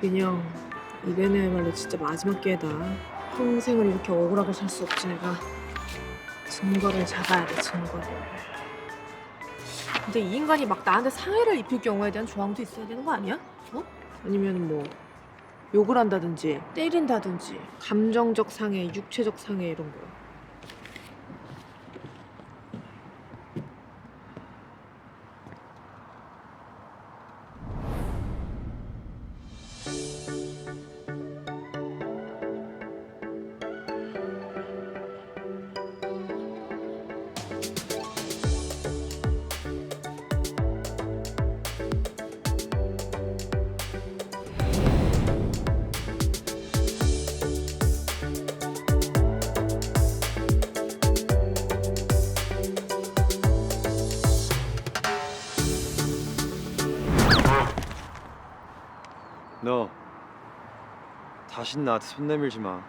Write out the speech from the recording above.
민영 이번에야말로 진짜 마지막 기회다. 평생을 이렇게 억울하게 살 수 없지 내가. 증거를 잡아야 돼 증거를. 근데 이 인간이 막 나한테 상해를 입힐 경우에 대한 조항도 있어야 되는 거 아니야? 어? 아니면 뭐 욕을 한다든지 때린다든지. 감정적 상해, 육체적 상해 이런 거 너 다신 나한테 손 내밀지 마.